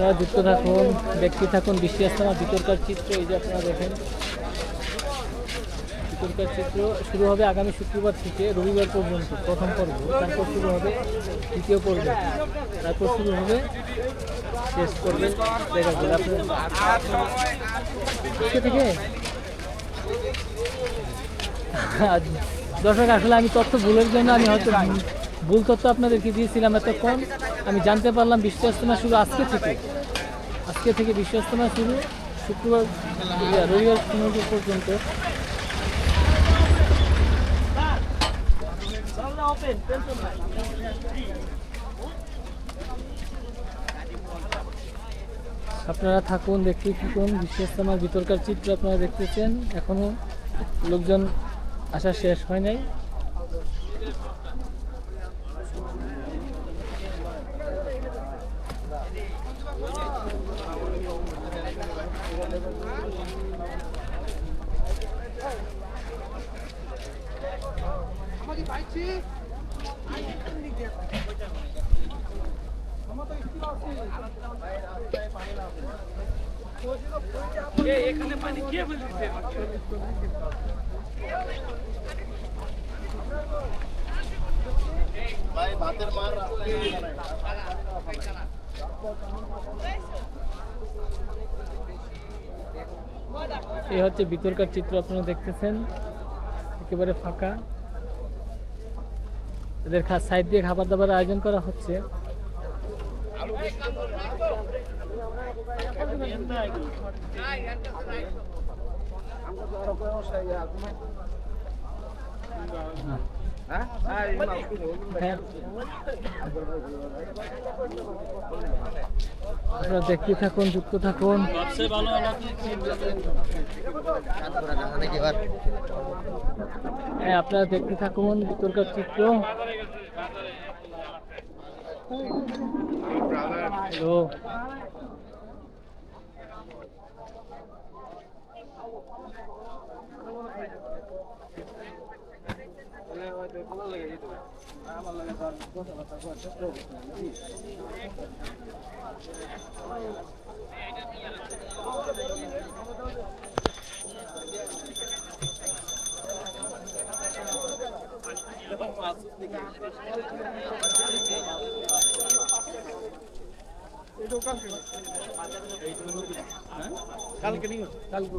আপনারা যুক্ত থাকুন, দেখতে থাকুন বৃষ্টি আস্তানা বিতর্কার চিত্র, এই যে আপনারা দেখেন। বিতর্কার চিত্র শুরু হবে আগামী শুক্রবার থেকে রবিবার পর্যন্ত, প্রথম পর্ব, তারপর শুরু হবে দ্বিতীয় পর্ব, তারপর শুরু হবে শেষ পর্বে দেখা যাবে। আপনার থেকে? দর্শক, আসলে আমি তথ্য ভুলের জন্য আমি হয়তো ভুল- তথ্য আপনাদেরকে দিয়েছিলাম এতক্ষণ আমি জানতে পারলাম বিশ্ব শুরু আজকে থেকে। আজকে থেকে বিশ্ব শুরু শুক্রবার, রবিবার পর্যন্ত। আপনারা থাকুন, দেখতে থাকুন বিশ্ব বিতর্কার চিত্র আপনারা দেখতেছেন। এখনও লোকজন আসা শেষ হয় নাই। এখানে পানি কে বলছে এই হচ্ছে বিতর্কার চিত্র আপনারা দেখতেছেন একেবারে ফাঁকা এদের সাইড দিয়ে খাবার দাবার আয়োজন করা হচ্ছে হ্যাঁ। আপনারা দেখতে থাকুন যুক্ত থাকুন। হ্যাঁ আপনারা দেখতে থাকুন বিতর্কার চিত্র। Hello. কালকে নিয়ে কালকে